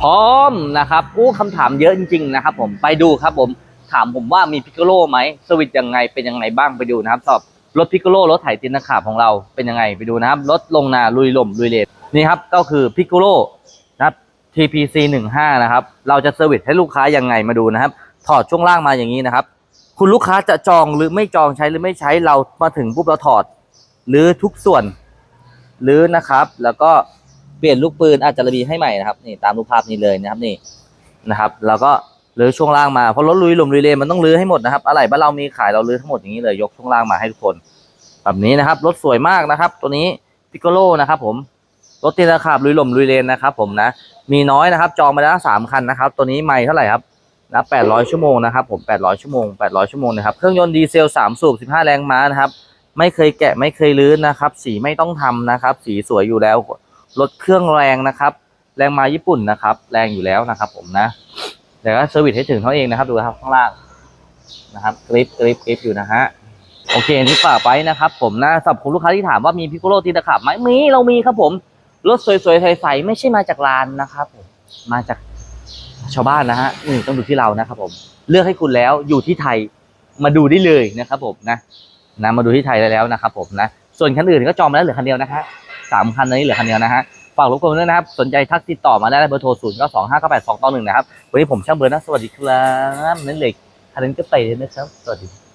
พร้อมนะครับอู้คำถามเยอะจริง ๆ นะครับ ผมไปดูครับผมถามผมว่ามีพิกโลไหมสวิตยังไงเป็นยังไงบ้างไปดูนะครับสำหรับรถพิกโลรถไถตินตะขาบของเราเป็นยังไงไปดูนะครับรถลงนาลุยลมลุยเลนนี่ครับก็คือพิกโกโลนะครับ TPC 15นะครับเราจะเซอร์วิสให้ลูกค้ายังไงมาดูนะครับ ถอดช่วงล่างมาอย่างนี้นะครับ คุณลูกค้าจะจองหรือไม่จองใช้หรือไม่ใช้เรามาถึงปุ๊บเราถอด หรือทุกส่วนหรือนะครับ แล้วก็ เปลี่ยนลูกปืนอาจจะระบีให้ใหม่นะครับนี่ตามรูปภาพนี้เลยนะครับนี่นะครับแล้วก็รื้อช่วงล่างมาเพราะรถลุยหลุมลุยเลนมันต้องรื้อให้หมดนะครับอะไรบ้านเรามีขายเรารื้อทั้งหมดอย่างนี้เลยยกช่วงล่างมาให้ทุกคน แบบนี้นะครับรถสวยมากนะครับ ตัวนี้พิกโกโลนะครับผมรถตีราคาบลุยหลุมลุยเลนนะครับ ผมนะมีน้อยนะครับ จองมาแล้วสามคันนะครับ ตัวนี้ไม่เท่าไหร่ครับนะแปดร้อยชั่วโมงนะครับผมแปดร้อยชั่วโมงแปดร้อยชั่วโมงนะครับเครื่องยนต์ดีเซลสามสูบสิบห้าแรงม้านะครับ ไม่เคยแกะไม่เคยลื้นนะครับ สีไม่ต้องทำนะครับ สีสวยอยู่แล้ว รถเครื่องแรงนะครับ แรงมาญี่ปุ่นนะครับ แรงอยู่แล้วนะครับ ผมนะแต่ก็เซอร์วิสให้ถึงเขาเองนะครับ ดูครับข้างล่างนะครับกริปกริปกริปอยู่นะฮะโอเคอันนี่ฝากไว้นะครับ ผมนะสำหรับคุณลูกค้าที่ถามว่ามีพิโกโลตีตะขับไหมมีเรามีครับผมรถสวยๆใสๆไม่ใช่มาจากร้านนะครับผมมาจากชาวบ้านนะฮะนี่ต้องดูที่เรานะครับ ผมเลือกให้คุณแล้วอยู่ที่ไทยมาดูได้เลยนะครับ ผมนะนะมาดูที่ไทยได้แล้วนะครับ ผมนะส่วนคันอื่นก็จองมาแล้วเหลือคันเดียวนะฮะสามคันนี้เหลือคันเดียวนะฮะ ฝากรบกวนด้วยนะครับ สนใจทักติดต่อมาได้เบอร์โทรศูนย์ก็สองห้าเก้าแปดสองต่อหนึ่งนะครับ วันนี้ผมช่างเบอร์นะ สวัสดีครับ นั่นเหล็กคันนี้ก็เตยนะครับ สวัสดี